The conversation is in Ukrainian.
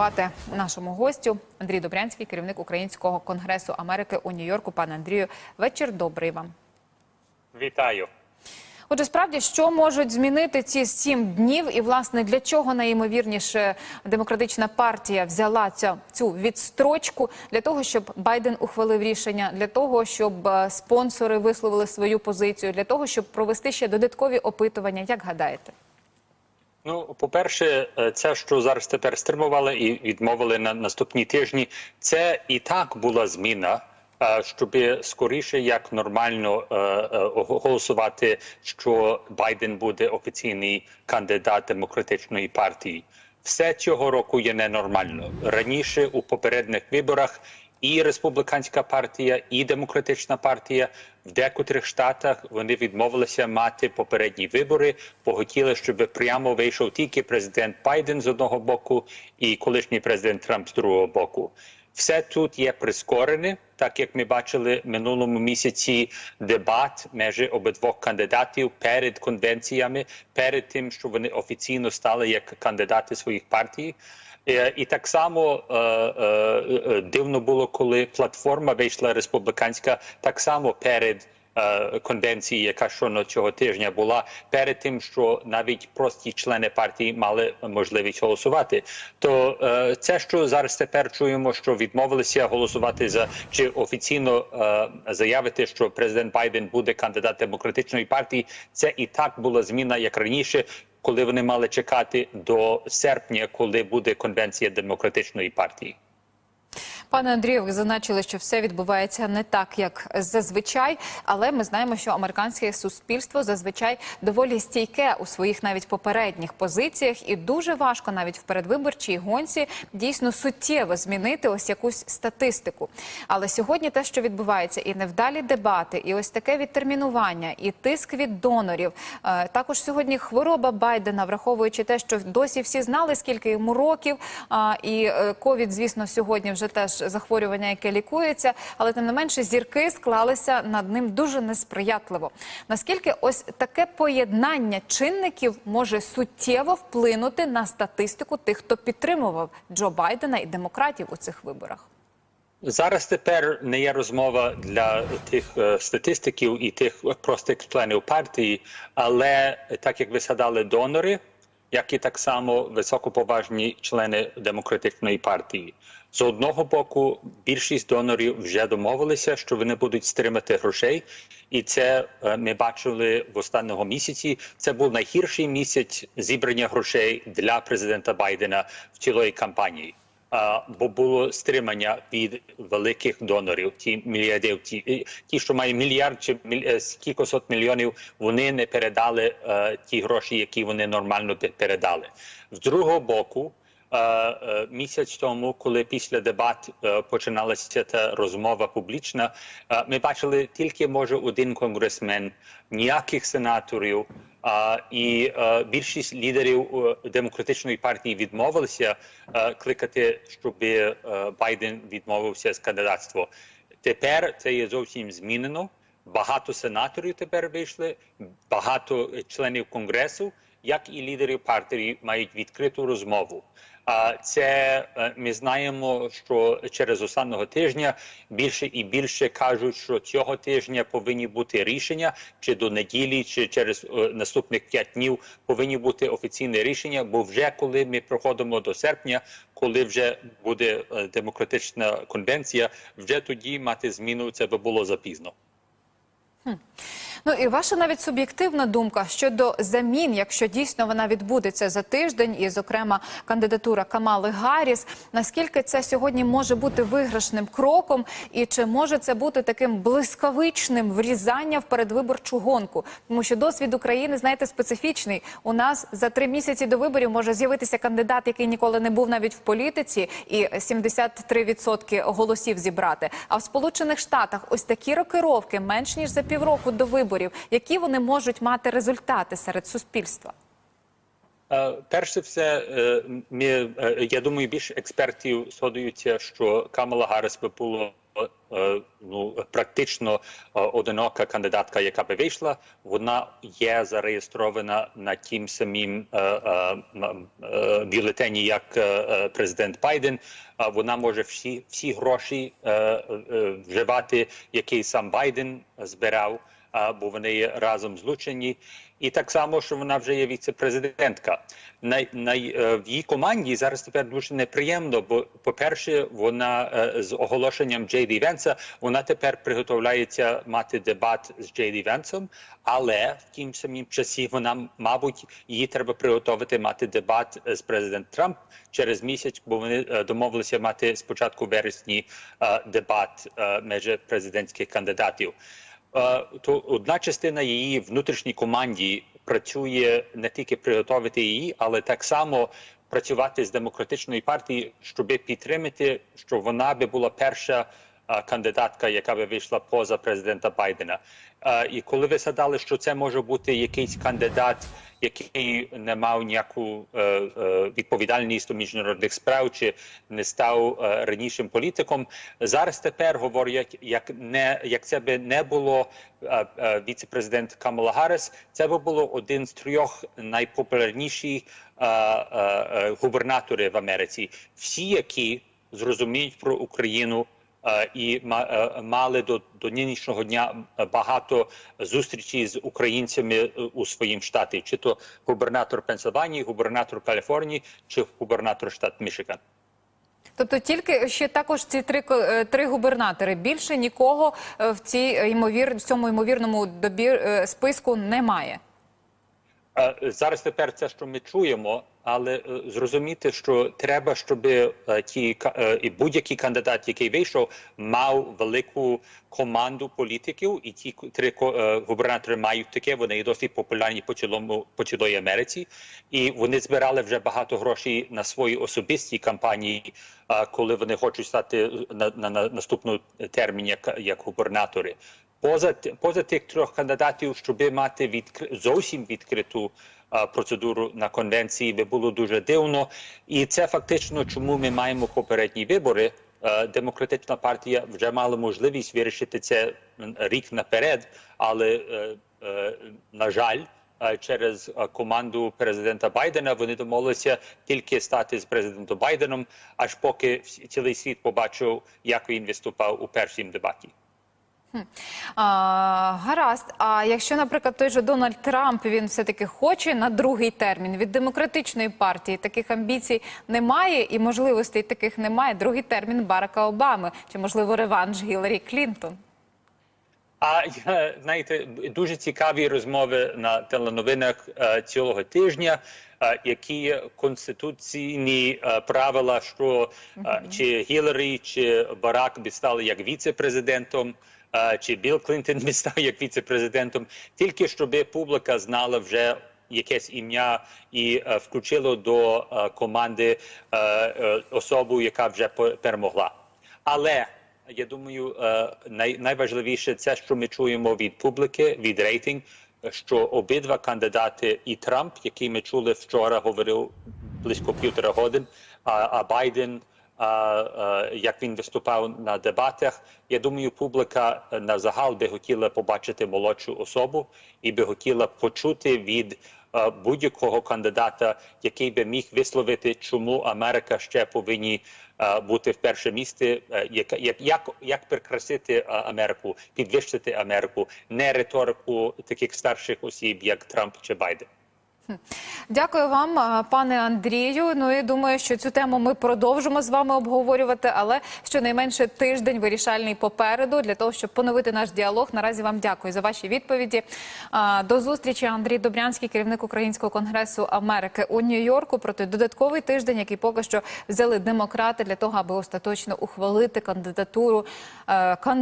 Пати нашому гостю Андрій Добрянський, керівник Українського конгресу Америки у Нью-Йорку. Пане Андрію, вечір добрий вам. Вітаю. Отже, справді, що можуть змінити ці сім днів, і власне для чого найімовірніше демократична партія взяла цю, цю відстрочку для того, щоб Байден ухвалив рішення, для того, щоб е, спонсори висловили свою позицію, для того, щоб провести ще додаткові опитування. Як гадаєте? Ну, по-перше, це, що зараз тепер стримували і відмовили на наступні тижні, це і так була зміна, е, щоб скоріше як нормально е, е, голосувати, що Байден буде офіційний кандидат демократичної партії. Все цього року є ненормально. Раніше у попередніх виборах і республіканська партія, і демократична партія в декотрих штатах вони відмовилися мати попередні вибори, бо хотіли, щоб прямо вийшов тільки президент Байден з одного боку і колишній президент Трамп з другого боку. Все тут є прискорене, так як ми бачили минулому місяці дебат між обидвох кандидатів перед конвенціями, перед тим, що вони офіційно стали як кандидати своїх партій. Е, І так само е, е, дивно було, коли платформа вийшла республіканська, так само перед конвенцією, яка щойно цього тижня була, перед тим, що навіть прості члени партії мали можливість голосувати. То це, що зараз тепер чуємо, що відмовилися голосувати за чи офіційно заявити, що президент Байден буде кандидат демократичної партії, це і так була зміна як раніше коли вони мали чекати до серпня, коли буде конвенція демократичної партії. Пане Андрію, ви зазначили, що все відбувається не так, як зазвичай, але ми знаємо, що американське суспільство зазвичай доволі стійке у своїх навіть попередніх позиціях, і дуже важко навіть в передвиборчій гонці дійсно суттєво змінити ось якусь статистику. Але сьогодні те, що відбувається, і невдалі дебати, і ось таке відтермінування, і тиск від донорів. е, Також сьогодні хвороба Байдена, враховуючи те, що досі всі знали, скільки йому років, і е, ковід, звісно, сьогодні вже теж захворювання, яке лікується, але тим не менше зірки склалися над ним дуже несприятливо. Наскільки ось таке поєднання чинників може суттєво вплинути на статистику тих, хто підтримував Джо Байдена і демократів у цих виборах? Зараз тепер не є розмова для тих е, статистиків і тих простих членів партії, але так як ви згадали донори, як і так само високоповажні члени демократичної партії. З одного боку, більшість донорів вже домовилися, що вони будуть стримати грошей, і це ми бачили в останнього місяці. Це був найгірший місяць зібрання грошей для президента Байдена в цілої кампанії. Бо було стримання від великих донорів, ті мільярдів, ті, ті, що мають мільярд чи міль- е, скільки сот мільйонів, вони не передали е, ті гроші, які вони нормально передали. З другого боку, е, е, місяць тому, коли після дебат е, починалася та розмова публічна, е, ми бачили тільки може один конгресмен, ніяких сенаторів. А, і а, більшість лідерів е, демократичної партії відмовилися а, кликати, щоб а, Байден відмовився з кандидатства. Тепер це є зовсім змінено. Багато сенаторів тепер вийшли, багато членів конгресу, як і лідерів партії, мають відкриту розмову. А це е, ми знаємо, що через останнього тижня більше і більше кажуть, що цього тижня повинні бути рішення, чи до неділі, чи через е, наступних п'ять днів повинні бути офіційне рішення. Бо вже коли ми проходимо до серпня, коли вже буде е, демократична конвенція, вже тоді мати зміну це би було запізно. Ну і ваша навіть суб'єктивна думка щодо замін, якщо дійсно вона відбудеться за тиждень, і, зокрема, кандидатура Камали Гарріс, наскільки це сьогодні може бути виграшним кроком, і чи може це бути таким блискавичним врізання в передвиборчу гонку? Тому що досвід України, знаєте, специфічний. У нас за три місяці до виборів може з'явитися кандидат, який ніколи не був навіть в політиці, і 73% голосів зібрати. А в Сполучених Штатах ось такі рокировки менш ніж за півроку до виборів. Які вони можуть мати результати серед суспільства? Е, Перш за все, е, ми, е, я думаю, більше експертів згодуються, що Камала Гарріс би було ну практично одинока кандидатка, яка би вийшла, вона є зареєстрована на тім самім м- е, бюлетені, як президент Байден. А вона може всі всі гроші вживати, які сам Байден збирав. Бо вони разом злучені, і так само, що вона вже є віце-президентка. На, на, е, в її команді зараз тепер дуже неприємно, бо, по-перше, вона е, з оголошенням Джей Ді Венса, вона тепер приготовляється мати дебат з Джей Ді Венсом, але в тім самім часі вона, мабуть, її треба приготувати мати дебат з президентом Трамп через місяць, бо вони е, домовилися мати спочатку вересні е, дебат е, між президентських кандидатів. Е, то одна частина її внутрішній команді працює не тільки приготувати її, але так само працювати з демократичної партії, щоб підтримати, що вона би була перша кандидатка, яка би вийшла поза президента Байдена. І коли ви згадали, що це може бути якийсь кандидат, який не мав ніяку е, е, відповідальність до міжнародних справ чи не став е, ранішим політиком, зараз тепер говорять, як не як це би не було віце-президент Камала Гарріс, це би було один з трьох найпопулярніших губернаторів в Америці. Всі, які зрозуміють про Україну. Е, І е, мали до, до нинішнього дня багато зустрічей з українцями е, у своїм штаті, чи то губернатор Пенсильванії, губернатор Каліфорнії, чи губернатор штат Мішиган. Тобто тільки ще також ці три три губернатори. Більше нікого в цій ймовір в цьому ймовірному добір списку немає. Зараз тепер це, що ми чуємо, але е, зрозуміти, що треба, щоб е, ті е, і будь-який кандидат, який вийшов, мав велику команду політиків, і ті три губернатори мають таке. Вони є досить популярні по цілому по цілої Америці, і вони збирали вже багато грошей на свої особисті кампанії, коли вони хочуть стати на наступну термін як, як губернатори. Поза поза тих трьох кандидатів, щоб мати відкри... зовсім відкриту процедуру на конвенції, би було дуже дивно. І це фактично, чому ми маємо попередні вибори. Демократична партія вже мала можливість вирішити це рік наперед, але на жаль. Через команду президента Байдена вони домовилися тільки стати з президентом Байденом, аж поки цілий світ побачив, як він виступав у першому дебаті. А, гаразд. А якщо, наприклад, той же Дональд Трамп він все таки хоче на другий термін від демократичної партії таких амбіцій немає і можливостей таких немає. Другий термін Барака Обами чи можливо реванш Гіларі Клінтон. А знаєте, дуже цікаві розмови на теленовинах е, цілого тижня, е, які конституційні е, правила, що чи Гіларі, чи Барак би стали як віце-президентом, чи Білл Клінтон би став як віце-президентом, тільки щоб публіка знала вже якесь ім'я і е, включило до е, команди е, е, особу, яка вже перемогла. Але я думаю, най, найважливіше це, що ми чуємо від публіки, від рейтинг, що обидва кандидати, і Трамп, який ми чули вчора, говорив близько півтора годин, а Байден. А, як він виступав на дебатах, я думаю, публіка е, на загал би хотіла побачити молодшу особу і би хотіла почути від е, будь-якого кандидата, який би міг висловити, чому Америка ще повинні е, бути в перше місце, е, як, як, як, прикрасити е, Америку, підвищити Америку, не риторику таких старших осіб, як Трамп чи Байден. Дякую вам, пане Андрію. Ну і думаю, що цю тему ми продовжимо з вами обговорювати, але щонайменше тиждень вирішальний попереду для того, щоб поновити наш діалог. Наразі вам дякую за ваші відповіді. До зустрічі, Андрій Добрянський, керівник Українського конгресу Америки у Нью-Йорку. Проти додатковий тиждень, який поки що взяли демократи для того, аби остаточно ухвалити кандидатуру е, кандидата.